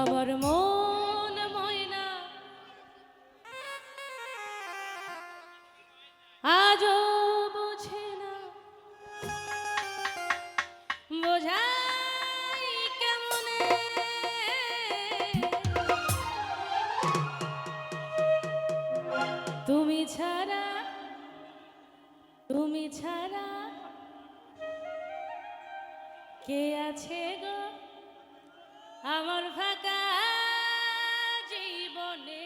আমার মন ময়না। আজও বোঝে না। বোঝাই কেমনে? তুমি ছাড়া তুমি ছাড়া কে আছে গো? আমার ফাঁকা জীবনে